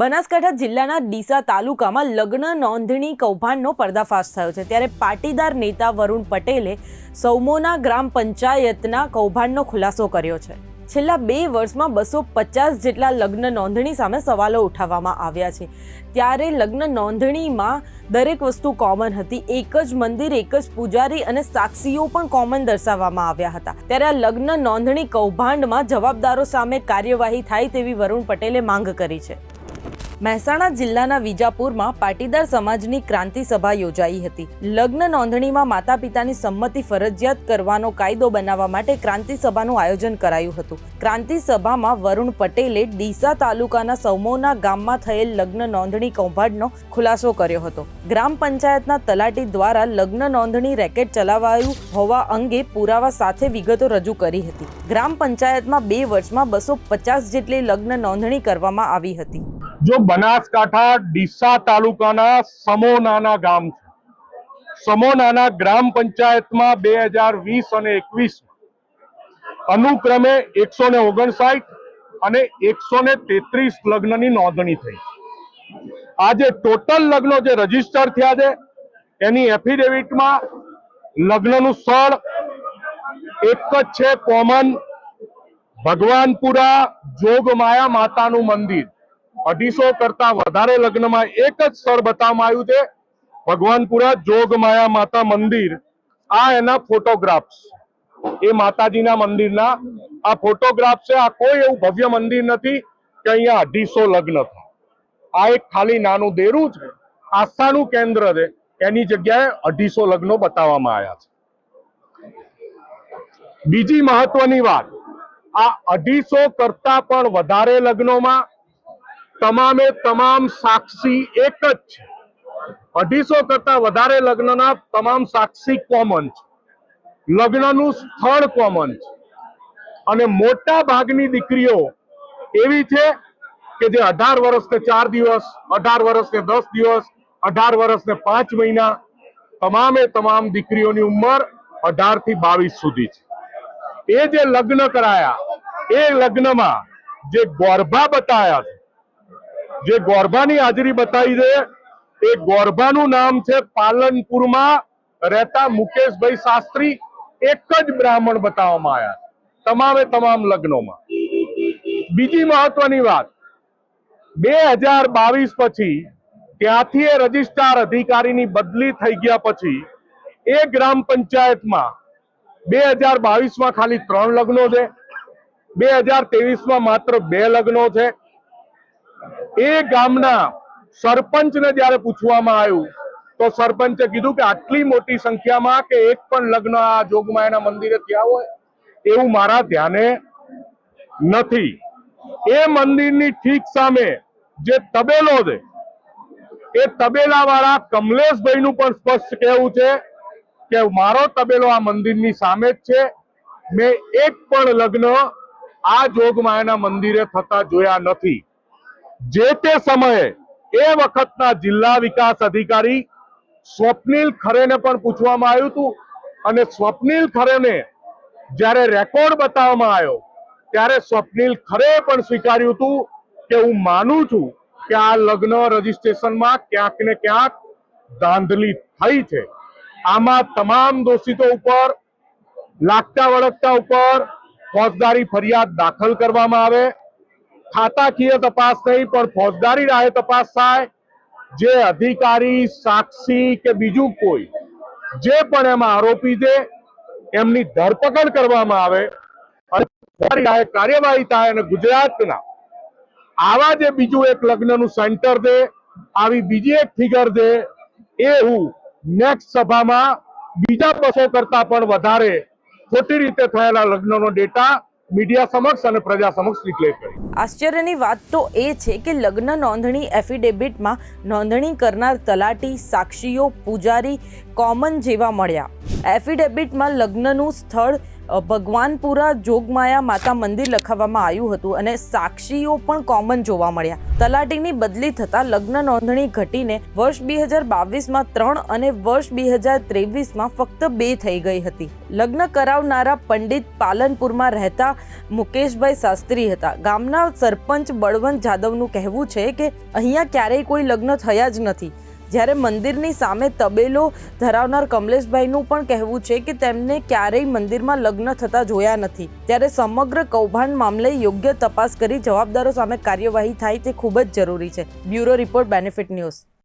બનાસકાંઠા જિલ્લાના ડીસા તાલુકામાં લગ્ન નોંધણી કૌભાંડનો પર્દાફાશ થયો છે. ત્યારે પાટીદાર નેતા વરુણ પટેલે સૌમોના ગ્રામ પંચાયતના કૌભાંડનો ખુલાસો કર્યો છે. છેલ્લા બે વર્ષમાં બસો પચાસ જેટલા લગ્ન નોંધણી સામે સવાલો ઉઠાવવામાં આવ્યા છે. ત્યારે લગ્ન નોંધણીમાં દરેક વસ્તુ કોમન હતી. એક જ મંદિર, એક જ પૂજારી અને સાક્ષીઓ પણ કોમન દર્શાવવામાં આવ્યા હતા. ત્યારે આ લગ્ન નોંધણી કૌભાંડમાં જવાબદારો સામે કાર્યવાહી થાય તેવી વરુણ પટેલે માંગ કરી છે. મહેસાણા જિલ્લાના વિજાપુરમાં પાટીદાર સમાજની ક્રાંતિ સભા યોજાઈ હતી. લગ્ન નોંધણીમાં માતા પિતાની સંમતિ ફરજિયાત કરવાનો કાયદો બનાવવા માટે ક્રાંતિ સભાનું આયોજન કરાયું હતું. ક્રાંતિ સભામાં વરુણ પટેલે ડીસા તાલુકાના સૌમોના ગામમાં થયેલ લગ્ન નોંધણી કૌભાંડનો ખુલાસો કર્યો હતો. ગ્રામ પંચાયતના તલાટી દ્વારા લગ્ન નોંધણી રેકેટ ચલાવાયું હોવા અંગે પુરાવા સાથે વિગતો રજૂ કરી હતી. ગ્રામ પંચાયતમાં બે વર્ષમાં બસો પચાસ જેટલી લગ્ન નોંધણી કરવામાં આવી હતી. જો બનાસકાંઠા, ડીસા તાલુકાના સમોનાના ગામ છે. સમોનાના ગ્રામ પંચાયતમાં બે હજાર વીસ અને એકવીસ અનુક્રમે એકસો ને ઓગણસાઠ અને એકસો ને તેત્રીસ લગ્નની નોંધણી થઈ આજે ટોટલ લગ્નો જે રજિસ્ટર થયા છે, એની એફિડેવિટમાં લગ્નનું સ્થળ એક જ છે કોમન ભગવાનપુરા જોગમાયા માતાનું મંદિર. અઢીસો કરતા વધારે લગ્નમાં એક જ સ્થળ બતાવવામાં આવ્યું છે. ભગવાનપુરા જોગમાયા માતા મંદિર. આ એના ફોટોગ્રાફ્સ. એ માતાજીના મંદિરના. આ ફોટોગ્રાફ છે આ કોઈ એવું ભવ્ય મંદિર નથી કે અહીંયા અઢીસો લગ્ન થાય. આ એક ખાલી નાનું દેરું છે. આસ્થાનું કેન્દ્ર છે. એની જગ્યાએ અઢીસો લગ્નો બતાવવામાં આવ્યા છે. બીજી મહત્વની વાત. આ અઢીસો કરતા પણ વધારે લગ્નોમાં તમામે તમામ સાક્ષી એક જ છે. અઢીસો કરતા વધારે લગ્નના તમામ સાક્ષી કોમન છે. લગ્નનું સ્થળ કોમન છે. અને મોટા ભાગની દીકરીઓ એવી છે કે જે અઢાર વર્ષ ને ચાર દિવસ, અઢાર વર્ષ ને દસ દિવસ, અઢાર વર્ષને પાંચ મહિના તમામે તમામ દીકરીઓની ઉંમર અઢારથી બાવીસ સુધી છે. એ જે લગ્ન કરાયા, એ લગ્નમાં જે ગોરભા બતાયા છે જે ગોરભાની હાજરી બતાવી છે, એ ગોરભાનું નામ છે પાલનપુરમાં રહેતા મુકેશભાઈ શાસ્ત્રી, એક જ બ્રાહ્મણ બતાવવામાં આવ્યા તમામે તમામ લગ્નોમાં. બીજી મહત્વની વાત, બે હજાર બાવીસ પછી ત્યાંથી એ રજિસ્ટ્રાર અધિકારીની બદલી થઈ ગયા પછી, એ ગ્રામ પંચાયતમાં બે હજાર બાવીસમાં ખાલી ત્રણ લગ્નો છે, બે હજાર તેવીસમાં માત્ર બે લગ્નો છે એ ગામના સરપંચને જ્યારે પૂછવામાં આવ્યું, તો સરપંચે કીધું કે આટલી મોટી સંખ્યામાં કે એક પણ લગ્ન આ જોગમાયાના મંદિરે થયા હોય, એવું મારા ધ્યાને નથી. એ મંદિરની ઠીક સામે જે તબેલો છે, એ તબેલા વાળા કમલેશભાઈ નું પણ સ્પષ્ટ કહેવું છે કે મારો તબેલો આ મંદિરની સામે જ છે. મેં એક પણ લગ્ન આ જોગમાયાના મંદિરે થતા જોયા નથી. જે તે સમયે એ વખતના જિલ્લા વિકાસ અધિકારી સ્વપ્નિલ ખરેને પણ પૂછવામાં આવ્યું હતું. અને સ્વપ્નિલ ખરેને જ્યારે રેકોર્ડ બતાવવામાં આવ્યો, ત્યારે સ્વપ્નિલ ખરે પણ સ્વીકાર્યું હતું કે હું માનું છું કે આ લગ્ન રજીસ્ટ્રેશનમાં ક્યાંક ને ક્યાંક ધાંધલી થઈ છે. આમાં તમામ દોષિતો ઉપર, લાગતા વળગતા ઉપર ફોજદારી ફરિયાદ દાખલ કરવામાં આવે. ખાતાકીય તપાસ નહીં પણ ફોજદારી રાહે તપાસ થાય. જે અધિકારી, સાક્ષી કે બીજું કોઈ, જે પણ એમાં આરોપી છે, એમની ધરપકડ કરવામાં આવે. અને કાર્યવાહી થાય અને ગુજરાતના આવા જે બીજું એક લગ્નનું સેન્ટર છે, આવી બીજી એક ફિગર છે, એ હું નેક્સ્ટ સભામાં બીજા બસો કરતા પણ વધારે ખોટી રીતે થયેલા લગ્નનો ડેટા મીડિયા સમક્ષ અને પ્રજા સમક્ષ ડિક્લેર કરી. આશ્ચર્યની વાત તો એ છે કે લગ્ન નોંધણી એફિડેવિટમાં નોંધણી કરનાર તલાટી, સાક્ષીઓ, પૂજારી કોમન જેવા મળ્યા. એફિડેવિટમાં લગ્નનું સ્થળ ભગવાનપુરા જોગમાયા માતા મંદિર લખાવવામાં આવ્યું હતું અને સાક્ષીઓ પણ કોમન જોવા મળ્યા. તલાટીની બદલી થતાં લગ્ન નોંધણી ઘટીને વર્ષ બે હજાર બાવીસમાં ત્રણ અને વર્ષ બે હજાર ત્રેવીસમાં ફક્ત બે થઈ ગઈ હતી. લગ્ન કરાવનારા પંડિત પાલનપુરમાં રહેતા મુકેશભાઈ શાસ્ત્રી હતા. ગામના સરપંચ બળવંત જાદવનું કહેવું છે કે અહીંયા ક્યારેય કોઈ લગ્ન થયા જ નથી. જ્યારે મંદિરની સામે તબેલો ધરાવનાર કમલેશભાઈનું પણ કહેવું છે કે તેમને ક્યારેય મંદિરમાં લગ્ન થતા જોયા નથી. ત્યારે સમગ્ર કૌભાંડ મામલે યોગ્ય તપાસ કરી જવાબદારો સામે કાર્યવાહી થાય તે ખૂબ જ જરૂરી છે. Bureau report, benefit news.